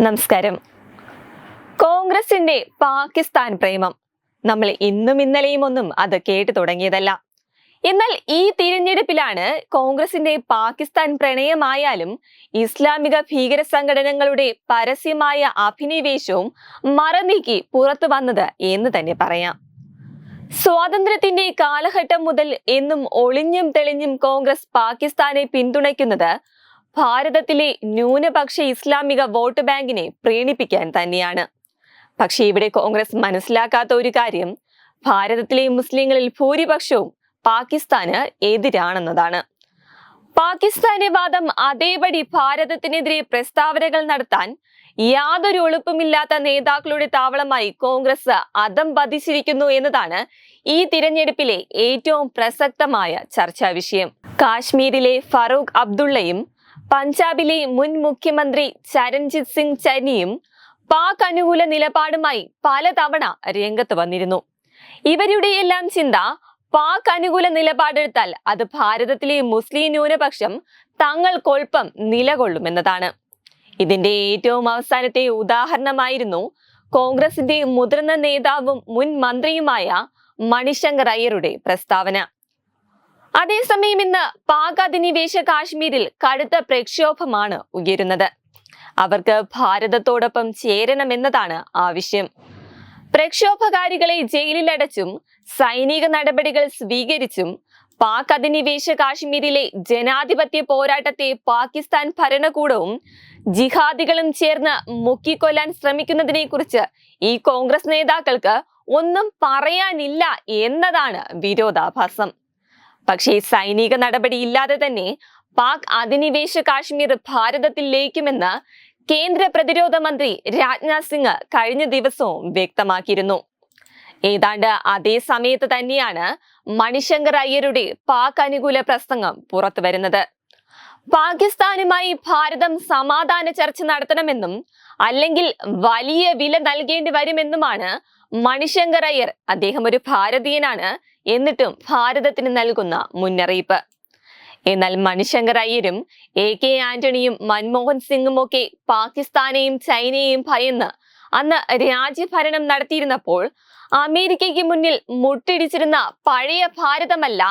നമസ്കാരം. കോൺഗ്രസിന്റെ പാകിസ്ഥാൻ പ്രേമം. നമ്മൾ ഇന്നും ഇന്നലെയും ഒന്നും അത് കേട്ടു തുടങ്ങിയതല്ല. എന്നാൽ ഈ തിരഞ്ഞെടുപ്പിലാണ് കോൺഗ്രസിന്റെ പാകിസ്ഥാൻ പ്രണയമായാലും ഇസ്ലാമിക ഭീകര സംഘടനകളുടെ പരസ്യമായ അഭിനിവേശവും മറനീക്കി പുറത്തു വന്നത് എന്ന് തന്നെ പറയാം. സ്വാതന്ത്ര്യത്തിന്റെ കാലഘട്ടം മുതൽ എന്നും ഒളിഞ്ഞും തെളിഞ്ഞും കോൺഗ്രസ് പാകിസ്ഥാനെ പിന്തുണയ്ക്കുന്നത് ഭാരതത്തിലെ ന്യൂനപക്ഷ ഇസ്ലാമിക വോട്ട് ബാങ്കിനെ പ്രീണിപ്പിക്കാൻ തന്നെയാണ്. പക്ഷേ ഇവിടെ കോൺഗ്രസ് മനസ്സിലാക്കാത്ത ഒരു കാര്യം ഭാരതത്തിലെ മുസ്ലിങ്ങളിൽ ഭൂരിപക്ഷവും പാകിസ്ഥാന് എതിരാണെന്നതാണ്. പാകിസ്ഥാന്റെ വാദം അതേപടി ഭാരതത്തിനെതിരെ പ്രസ്താവനകൾ നടത്താൻ യാതൊരു എളുപ്പമില്ലാത്ത നേതാക്കളുടെ താവളമായി കോൺഗ്രസ് അതം പതിച്ചിരിക്കുന്നു എന്നതാണ് ഈ തിരഞ്ഞെടുപ്പിലെ ഏറ്റവും പ്രസക്തമായ ചർച്ചാ വിഷയം. കാശ്മീരിലെ ഫറൂഖ് അബ്ദുള്ളയും പഞ്ചാബിലെ മുൻ മുഖ്യമന്ത്രി ചരൺജിത് സിംഗ് ചനിയും പാക് അനുകൂല നിലപാടുമായി പലതവണ രംഗത്ത് വന്നിരുന്നു. ഇവരുടെയെല്ലാം ചിന്ത പാക് അനുകൂല നിലപാടെടുത്താൽ അത് ഭാരതത്തിലെ മുസ്ലിം ന്യൂനപക്ഷം തങ്ങൾക്കൊൽപ്പം നിലകൊള്ളുമെന്നതാണ്. ഇതിന്റെ ഏറ്റവും അവസാനത്തെ ഉദാഹരണമായിരുന്നു കോൺഗ്രസിന്റെ മുതിർന്ന നേതാവും മുൻ മന്ത്രിയുമായ മണിശങ്കർ അയ്യരുടെ പ്രസ്താവന. അതേസമയം ഇന്ന് പാക് അധിനിവേശ കാശ്മീരിൽ കടുത്ത പ്രക്ഷോഭമാണ് ഉയരുന്നത്. അവർക്ക് ഭാരതത്തോടൊപ്പം ചേരണമെന്നതാണ് ആവശ്യം. പ്രക്ഷോഭകാരികളെ ജയിലിലടച്ചും സൈനിക നടപടികൾ സ്വീകരിച്ചും പാക് അധിനിവേശ കാശ്മീരിലെ ജനാധിപത്യ പോരാട്ടത്തെ പാകിസ്ഥാൻ ഭരണകൂടവും ജിഹാദികളും ചേർന്ന് മുക്കിക്കൊല്ലാൻ ശ്രമിക്കുന്നതിനെ കുറിച്ച് ഈ കോൺഗ്രസ് നേതാക്കൾക്ക് ഒന്നും പറയാനില്ല എന്നതാണ് വിരോധാഭാസം. പക്ഷേ സൈനിക നടപടിയില്ലാതെ തന്നെ പാക് അധിനിവേശ കാശ്മീർ ഭാരതത്തിൽ ലയിക്കുമെന്ന് കേന്ദ്ര പ്രതിരോധ മന്ത്രി രാജ്നാഥ് സിംഗ് കഴിഞ്ഞ ദിവസവും വ്യക്തമാക്കിയിരുന്നു. ഏതാണ്ട് അതേ സമയത്ത് തന്നെയാണ് മണിശങ്കർ അയ്യരുടെ പാക് അനുകൂല പ്രസംഗം പുറത്തു വരുന്നത്. പാകിസ്ഥാനുമായി ഭാരതം സമാധാന ചർച്ച നടത്തണമെന്നും അല്ലെങ്കിൽ വലിയ വില നൽകേണ്ടി വരുമെന്നുമാണ് മണിശങ്കർ അയ്യർ അദ്ദേഹം ഒരു ഭാരതീയനാണ് എന്നിട്ടും ഭാരതത്തിന് നൽകുന്ന മുന്നറിയിപ്പ്. എന്നാൽ മണിശങ്കർ അയ്യരും എ കെ ആന്റണിയും മൻമോഹൻ സിംഗും ഒക്കെ പാകിസ്ഥാനെയും ചൈനയെയും ഭയന്ന് അന്ന് രാജ്യഭരണം നടത്തിയിരുന്നപ്പോൾ അമേരിക്കയ്ക്ക് മുന്നിൽ മുട്ടിടിച്ചിരുന്ന പഴയ ഭാരതമല്ല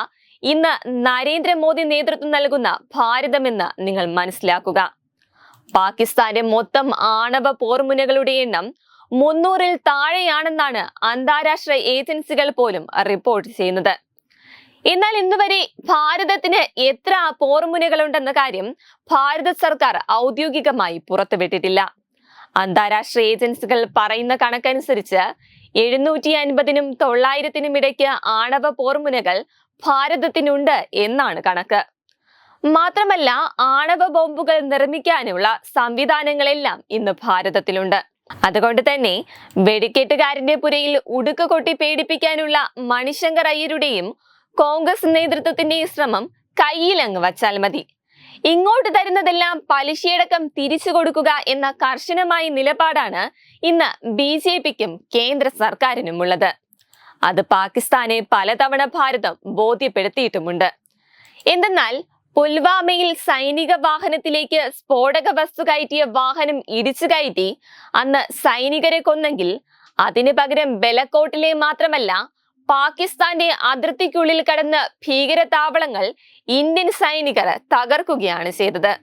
ഇന്ന് നരേന്ദ്രമോദി നേതൃത്വം നൽകുന്ന ഭാരതമെന്ന് നിങ്ങൾ മനസ്സിലാക്കുക. പാകിസ്ഥാന്റെ മൊത്തം ആണവ പോർമുനകളുടെ എണ്ണം മുന്നൂറിൽ താഴെയാണെന്നാണ് അന്താരാഷ്ട്ര ഏജൻസികൾ പോലും റിപ്പോർട്ട് ചെയ്യുന്നത്. എന്നാൽ ഇന്നുവരെ ഭാരതത്തിന് എത്ര പോർമുനകളുണ്ടെന്ന കാര്യം ഭാരത സർക്കാർ ഔദ്യോഗികമായി പുറത്തുവിട്ടിട്ടില്ല. അന്താരാഷ്ട്ര ഏജൻസികൾ പറയുന്ന കണക്കനുസരിച്ച് എഴുന്നൂറ്റി അൻപതിനും തൊള്ളായിരത്തിനും ഇടയ്ക്ക് ആണവ പോർമുനകൾ ഭാരതത്തിനുണ്ട് എന്നാണ് കണക്ക്. മാത്രമല്ല ആണവ ബോംബുകൾ നിർമ്മിക്കാനുള്ള സംവിധാനങ്ങളെല്ലാം ഇന്ന് ഭാരതത്തിലുണ്ട്. അതുകൊണ്ട് തന്നെ വെടിക്കെട്ടുകാരന്റെ പുരയിൽ ഉടുക്ക് കൊട്ടി പേടിപ്പിക്കാനുള്ള മണിശങ്കർ അയ്യരുടെയും കോൺഗ്രസ് നേതൃത്വത്തിന്റെയും ശ്രമം കയ്യിലങ്ങ് വച്ചാൽ മതി. ഇങ്ങോട്ട് തരുന്നതെല്ലാം പലിശയടക്കം തിരിച്ചു കൊടുക്കുക എന്ന കർശനമായ നിലപാടാണ് ഇന്ന് ബി ജെ പിക്കും കേന്ദ്ര സർക്കാരിനും ഉള്ളത് അത് പാകിസ്ഥാനെ പലതവണ ഭാരതം ബോധ്യപ്പെടുത്തിയിട്ടുമുണ്ട്. എന്തെന്നാൽ പുൽവാമയിൽ സൈനിക വാഹനത്തിലേക്ക് സ്ഫോടക വസ്തു കയറ്റിയ വാഹനം ഇടിച്ചു കയറ്റി. അന്ന് സൈനികരെ കൊന്നെങ്കിൽ അതിനു പകരം ബലക്കോട്ടിലെ മാത്രമല്ല പാകിസ്ഥാന്റെ അതിർത്തിക്കുള്ളിൽ കടന്ന് ഭീകര താവളങ്ങൾ ഇന്ത്യൻ സൈനികർ തകർക്കുകയാണ് ചെയ്തത്.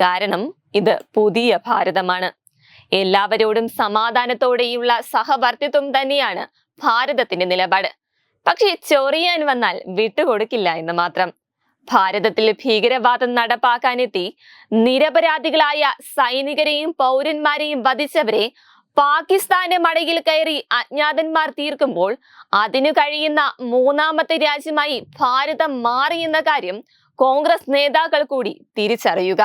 കാരണം ഇത് പുതിയ ഭാരതമാണ്. എല്ലാവരോടും സമാധാനത്തോടെയുള്ള സഹവർത്തിത്വം തന്നെയാണ് ഭാരതത്തിന്റെ നിലപാട്. പക്ഷേ ചൊറിയാൻ വന്നാൽ വിട്ടുകൊടുക്കില്ല എന്ന് മാത്രം. ഭാരതത്തിൽ ഭീകരവാദം നടപ്പാക്കാനെത്തി നിരപരാധികളായ സൈനികരെയും പൗരന്മാരെയും വധിച്ചവരെ പാകിസ്ഥാന്റെ മടയിൽ കയറി അജ്ഞാതന്മാർ തീർക്കുമ്പോൾ അതിനു കഴിയുന്ന മൂന്നാമത്തെ രാജ്യമായി ഭാരതം മാറിയെന്ന കാര്യം കോൺഗ്രസ് നേതാക്കൾ കൂടി തിരിച്ചറിയുക.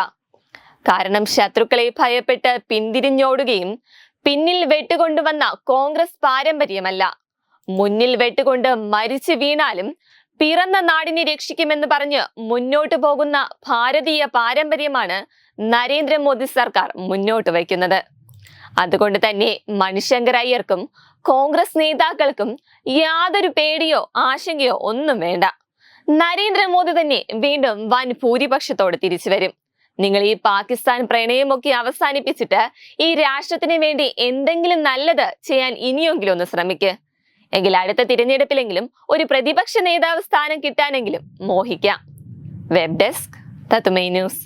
കാരണം ശത്രുക്കളെ ഭയപ്പെട്ട് പിന്തിരിഞ്ഞോടുകയും പിന്നിൽ വെട്ടുകൊണ്ടുവന്ന കോൺഗ്രസ് പാരമ്പര്യമല്ല. മുന്നിൽ വെട്ടുകൊണ്ട് മരിച്ചു വീണാലും പിറന്ന നാടിനെ രക്ഷിക്കുമെന്ന് പറഞ്ഞ് മുന്നോട്ടു പോകുന്ന ഭാരതീയ പാരമ്പര്യമാണ് നരേന്ദ്രമോദി സർക്കാർ മുന്നോട്ട് വയ്ക്കുന്നത്. അതുകൊണ്ട് തന്നെ മണിശങ്കർ അയ്യർക്കും കോൺഗ്രസ് നേതാക്കൾക്കും യാതൊരു പേടിയോ ആശങ്കയോ ഒന്നും വേണ്ട. നരേന്ദ്രമോദി തന്നെ വീണ്ടും വൻ ഭൂരിപക്ഷത്തോടെ തിരിച്ചു വരും. നിങ്ങൾ ഈ പാകിസ്ഥാൻ പ്രണയമൊക്കെ അവസാനിപ്പിച്ചിട്ട് ഈ രാഷ്ട്രത്തിന് വേണ്ടി എന്തെങ്കിലും നല്ലത് ചെയ്യാൻ ഇനിയെങ്കിലും ഒന്ന് ശ്രമിക്ക്. എങ്കിൽ അടുത്ത തിരഞ്ഞെടുപ്പിലെങ്കിലും ഒരു പ്രതിപക്ഷ നേതാവ് സ്ഥാനം കിട്ടാനെങ്കിലും മോഹിക്കാം. വെബ് ഡെസ്ക് തത്തുമൈ ന്യൂസ്